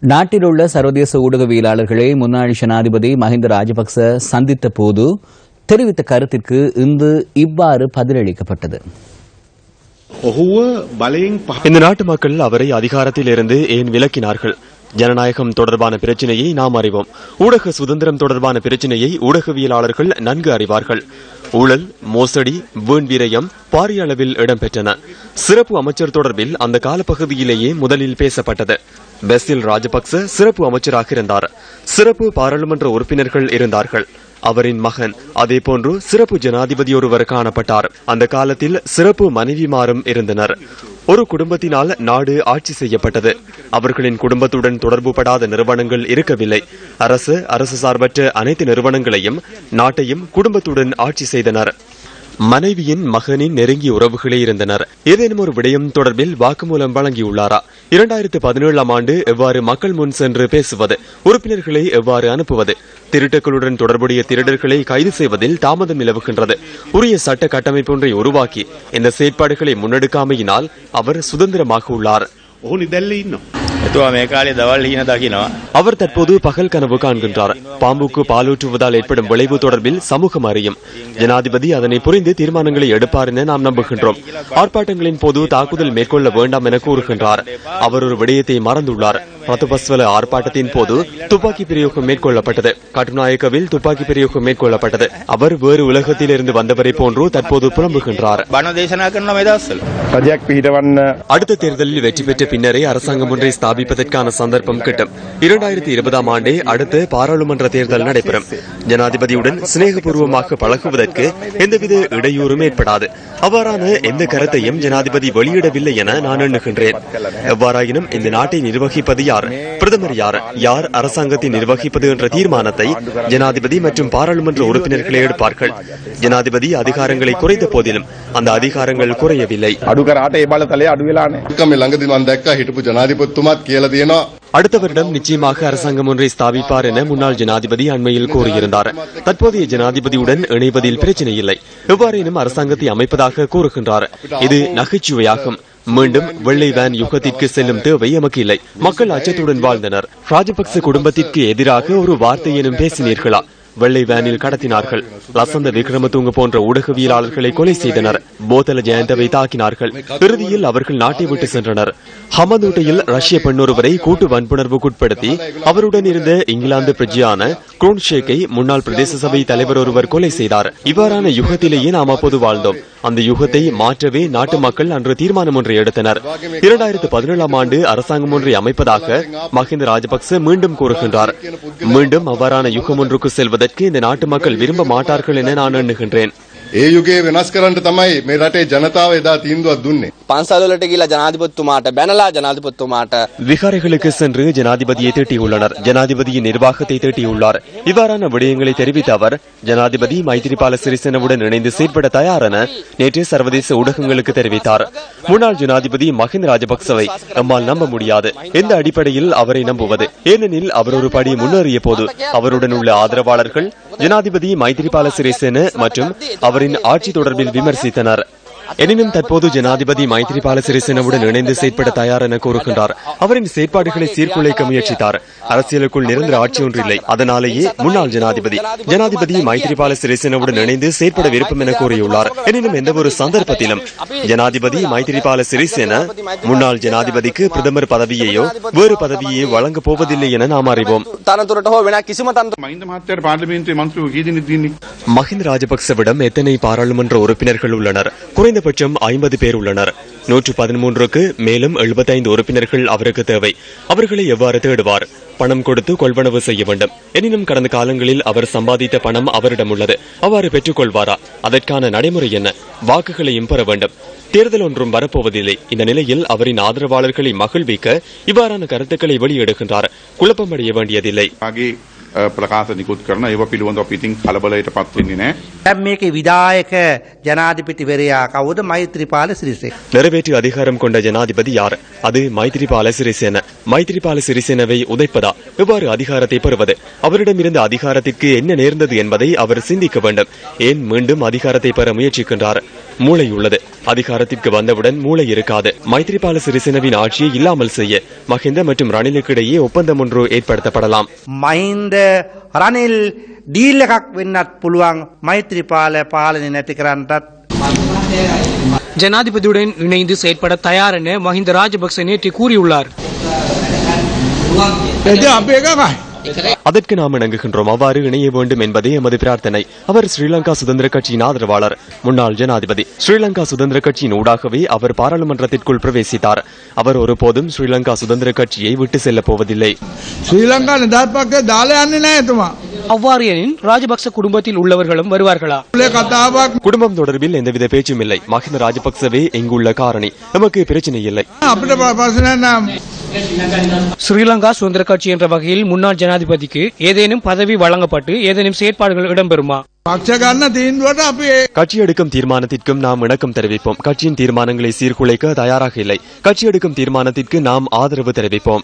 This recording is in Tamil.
நாட்டில் உள்ள சர்வதேச ஊடகவியலாளர்களை முன்னாள் ஜனாதிபதி மஹிந்த ராஜபக்ச சந்தித்த போது தெரிவித்த கருத்திற்கு இன்று இவ்வாறு பதிலளிக்கப்பட்டது. இந்த நாட்டு மக்கள் அவரை அதிகாரத்தில் இருந்து ஏன் விலக்கினார்கள்? ஜனநாயகம் தொடர்பான பிரச்சினையை நாம் அறிவோம். ஊடக சுதந்திரம் தொடர்பான பிரச்சினையை ஊடகவியலாளர்கள் நன்கு அறிவார்கள். ஊழல் மோசடி வீண் விரயம் பாரிய அளவில் இடம்பெற்றன. சிறப்பு அமைச்சர் தொடர்பில் அந்த காலப்பகுதியிலேயே முதலில் பேசப்பட்டது. பெசில் ராஜபக்ச சிறப்பு அமைச்சராக இருந்தார். சிறப்பு பாராளுமன்ற உறுப்பினர்கள் இருந்தார்கள். அவரின் மகன் அதேபோன்று சிறப்பு ஜனாதிபதி ஒருவர் காணப்பட்டார். அந்த காலத்தில் சிறப்பு மனைவிமாரும் இருந்தனர். ஒரு குடும்பத்தினால் நாடு ஆட்சி செய்யப்பட்டது. அவர்களின் குடும்பத்துடன் தொடர்புபடாத நிறுவனங்கள் இருக்கவில்லை. அரசு அரசு சார்பற்ற அனைத்து நிறுவனங்களையும் நாட்டையும் குடும்பத்துடன் ஆட்சி செய்தனர். மனைவியின் மகனின் நெருங்கிய உறவுகளே இருந்தனர். ஏதேனும் ஒரு விடயம் தொடர்பில் வாக்குமூலம் வழங்கியுள்ளாரா? இரண்டாயிரத்து பதினேழாம் ஆண்டு எவ்வாறு மக்கள் முன் சென்று பேசுவது? உறுப்பினர்களை எவ்வாறு அனுப்புவது? திருட்டுக்களுடன் தொடர்புடைய திருடர்களை கைது செய்வதில் தாமதம் நிலவுகின்றது. உரிய சட்ட கட்டமைப்பொன்றை உருவாக்கி இந்த செயற்பாடுகளை முன்னெடுக்காமையினால் அவர் சுதந்திரமாக உள்ளார். அவர் தற்போது பகல் கனவு காண்கின்றார். பாம்புக்கு பாலூற்றுவதால் ஏற்படும் விளைவு தொடர்பில் சமூகம் அறியும். ஜனாதிபதி அதனை புரிந்து தீர்மானங்களை எடுப்பார் என நாம் நம்புகின்றோம். ஆர்ப்பாட்டங்களின் போது தாக்குதல் மேற்கொள்ள வேண்டாம் என கூறுகின்றார். அவர் ஒரு விடயத்தை மறந்துள்ளார். ரத்துபஸ்வல ஆர்ப்பாட்டத்தின் போது துப்பாக்கி பிரயோகம் மேற்கொள்ளப்பட்டது. கட்டுநாயக்கவில் துப்பாக்கி பிரயோகம் மேற்கொள்ளப்பட்டது. அவர் வேறு உலகத்தில் வந்தவரை போன்று தற்போது புலம்புகின்றார். அடுத்த தேர்தலில் வெற்றி பெற்ற பின்னரே அரசாங்கம் ஒன்றை ஸ்தாபிப்பதற்கான சந்தர்ப்பம் கிட்டும். இரண்டாயிரத்தி இருபதாம் ஆண்டே அடுத்த பாராளுமன்ற தேர்தல் நடைபெறும். ஜனாதிபதியுடன் சிநேகபூர்வமாக பழகுவதற்கு எந்தவித இடையூறும் ஏற்படாது. அவ்வாறான எந்த கருத்தையும் ஜனாதிபதி வெளியிடவில்லை என நான் எண்ணுகின்றேன். எவ்வாறாயினும் இந்த நாட்டை நிர்வகிப்பது யார் கூறினார் பிரதமர் யார்? யார் அரசாங்கத்தை நிர்வகிப்பது என்ற தீர்மானத்தை ஜனாதிபதி மற்றும் பாராளுமன்ற உறுப்பினர்களே எடுப்பார்கள். ஜனாதிபதி அதிகாரங்களை குறைந்த போதிலும் அந்த அதிகாரங்கள் குறையவில்லை. அடுத்த வருடம் நிச்சயமாக அரசாங்கம் ஒன்றை ஸ்தாபிப்பார் என முன்னாள் ஜனாதிபதி அண்மையில் கூறியிருந்தார். தற்போதைய ஜனாதிபதியுடன் இணைவதில் பிரச்சனை இல்லை. எவ்வாறேனும் அரசாங்கத்தை அமைப்பதாக கூறுகின்றார். இது நகைச்சுவையாகும். மீண்டும் வெள்ளை வேன் யுகத்திற்கு செல்லும் தேவை எமக்கு இல்லை மக்கள் அச்சத்துடன் வாழ்ந்தனர். ராஜபக்ச குடும்பத்திற்கு எதிராக ஒரு வார்த்தையேனும் பேசினீர்களா? வெள்ளை வேனில் கடத்தினார்கள். லசந்த விக்ரமதுங்க போன்ற ஊடகவியலாளர்களை கொலை செய்தனர். போதல ஜெயந்தவை தாக்கினார்கள். இறுதியில் அவர்கள் நாட்டை விட்டு சென்றனர். ஹமதூட்டையில் ரஷ்ய பெண்ணொருவரை கூட்டு வன்புணர்வுக்குட்படுத்தி அவருடன் இருந்த இங்கிலாந்து பிரஜையான குரோன்ஷேக்கை முன்னாள் பிரதேச சபை தலைவர் ஒருவர் கொலை செய்தார். இவ்வாறான யுகத்திலேயே நாம் அப்போது வாழ்ந்தோம். அந்த யுகத்தை மாற்றவே நாட்டு மக்கள் அன்று தீர்மானம் ஒன்றை எடுத்தனர். இரண்டாயிரத்து பதினேழாம் ஆண்டு அரசாங்கம் ஒன்றை அமைப்பதாக மஹிந்த ராஜபக்ச மீண்டும் கூறுகின்றார். மீண்டும் அவ்வாறான யுகம் ஒன்றுக்கு செல்வது அதற்கு இந்த நாட்டு மக்கள் விரும்ப மாட்டார்கள் என நான் எண்ணுகின்றேன். ඒ යුගයේ වෙනස් කරන්න තමයි මේ රටේ ජනතාව එදා තීන්දුවක් දුන්නේ පන්සල්වලට ගිලා ජනාධිපතිතුමාට බැනලා ජනාධිපතිතුමාට விகாரைகளுக்கு சென்று ஜனாதிபதியை திட்டியுள்ளனர் ஜனாதிபதியின் நிர்வாகத்தை திட்டியுள்ளார் இவ்வாறான விடயங்களை தெரிவித்த அவர் ஜனாதிபதி மைத்திரிபால சிறிசேனவுடன் இணைந்து செயற்பட தயார் என நேற்று சர்வதேச ஊடகங்களுக்கு தெரிவித்தார் முன்னாள் ஜனாதிபதி மஹிந்த ராஜபக்சவை நம்மால் நம்ப முடியாது எந்த அடிப்படையில் அவரை நம்புவது ஏனெனில் அவர் ஒரு படி முன்னேறிய போது அவருடன் உள்ள ஆதரவாளர்கள் ஜனாதிபதி மைத்திரிபால சிறிசேன மற்றும் அவரின் ஆட்சி தொடர்பில் விமர்சித்தனர். எனினும் தற்போது ஜனாதிபதி மைத்ரிபால சிறிசேனவுடன் இணைந்து செயற்பட தயார் என கூறுகின்றார். அவரின் செயற்பாடுகளை சீர்குலைக்க முயற்சித்தார். அரசியலுக்குள் நிரந்தர ஆட்சி ஒன்று இல்லை அதனாலேயே முன்னாள் ஜனாதிபதி ஜனாதிபதி மைத்ரிபால சிறிசேனவுடன் இணைந்து செயற்பட விருப்பம் என கூறியுள்ளார். எனினும் எந்தவொரு சந்தர்ப்பத்திலும் ஜனாதிபதி மைத்ரிபால சிறிசேன முன்னாள் ஜனாதிபதிக்கு பிரதமர் பதவியையோ வேறு பதவியையோ வழங்க போவதில்லை என நாம் அறிவோம். மஹிந்த ராஜபக்சவிடம் எத்தனை பாராளுமன்ற உறுப்பினர்கள் உள்ளனர்? குறைந்த குறைந்தபட்சம் ஐம்பது பேர் உள்ளனர். நூற்று பதிமூன்றுக்கு மேலும் எழுபத்தைந்து உறுப்பினர்கள் அவருக்கு தேவை. அவர்களை எவ்வாறு தேடுவார்? பணம் கொடுத்து கொள்வனவு செய்ய வேண்டும். எனினும் கடந்த காலங்களில் அவர் சம்பாதித்த பணம் அவரிடம் உள்ளது. அவ்வாறு பெற்றுக் கொள்வாரா அதற்கான நடைமுறை என்ன? வாக்குகளையும் பெற வேண்டும். தேர்தல் ஒன்றும் வரப்போவதில்லை. இந்த நிலையில் அவரின் ஆதரவாளர்களை மகிழ்விக்க இவ்வாறான கருத்துக்களை வெளியிடுகின்றார். குழப்பமடைய வேண்டியதில்லை. ප්‍රකාශ නිකුත් කරන ඒව පිළිබඳව අපි ඉතින් කලබලයට පත් වෙන්නේ නැහැ. දැන් මේකේ විදායක ජනාධිපතිවරයා කවුද මෛත්‍රීපාල සිරිසේන. நிறைவேற்று அதிகாரம் கொண்ட ஜனாதிபதி யார் அது மைத்திரிபால சிறிசேன மைத்திரிபால சிறிசேனவை உதைப்பதா எவ்வாறு அதிகாரத்தை பெறுவது அவரிடமிருந்த அதிகாரத்திற்கு என்ன நேர்ந்தது என்பதை அவர் சிந்திக்க வேண்டும் ஏன் மீண்டும் அதிகாரத்தை பெற முயற்சிக்கின்றார் மூளை உள்ளது அதிகாரத்திற்கு வந்தவுடன் மூளை இருக்காது மைத்திரிபால சிறிசேனவின் ஆட்சியை இல்லாமல் செய்ய மஹிந்த மற்றும் ரணிலுக்கிடையே ஒப்பந்தம் ஒன்று ஏற்படுத்தப்படலாம் මහින්ද රනිල් ඩීල් එකක් වෙන්නත් පුළුවන් මෛත්‍රීපාල පාලනය නැති කරන්නටත් ஜனாதிபதியுடன் இணைந்து செயற்பட தயார் என மஹிந்த ராஜபக்ச நேற்று கூறியுள்ளார் அதற்கு நாம் இணங்குகின்றோம் அவ்வாறு இணைய வேண்டும் என்பதே எமது பிரார்த்தனை அவர் ஸ்ரீலங்கா சுதந்திர கட்சியின் ஆதரவாளர் முன்னாள் ஜனாதிபதி ஸ்ரீலங்கா சுதந்திர கட்சியின் ஊடாகவே அவர் பாராளுமன்றத்திற்குள் பிரவேசித்தார் அவர் ஒருபோதும் ஸ்ரீலங்கா சுதந்திர கட்சியை விட்டு செல்ல போவதில்லை ஸ்ரீலங்கா அவ்வாறு எனின் ராஜபக்ச குடும்பத்தில் உள்ளவர்களும் வருவார்களா குடும்பம் தொடர்பில் எந்தவித பேச்சும் இல்லை மஹிந்த ராஜபக்சவே இங்குள்ள காரணி நமக்கு பிரச்சனை இல்லை ஸ்ரீலங்கா சுதந்திர கட்சி என்ற வகையில் முன்னாள் ஜனாதிபதிக்கு ஏதேனும் பதவி வழங்கப்பட்டு ஏதேனும் செயற்பாடுகள் இடம்பெறுமா? கட்சி எடுக்கும் தீர்மானத்திற்கும் நாம் இணக்கம் தெரிவிப்போம். கட்சியின் தீர்மானங்களை சீர்குலைக்க தயாராக இல்லை. கட்சி எடுக்கும் தீர்மானத்திற்கு நாம் ஆதரவு தெரிவிப்போம்.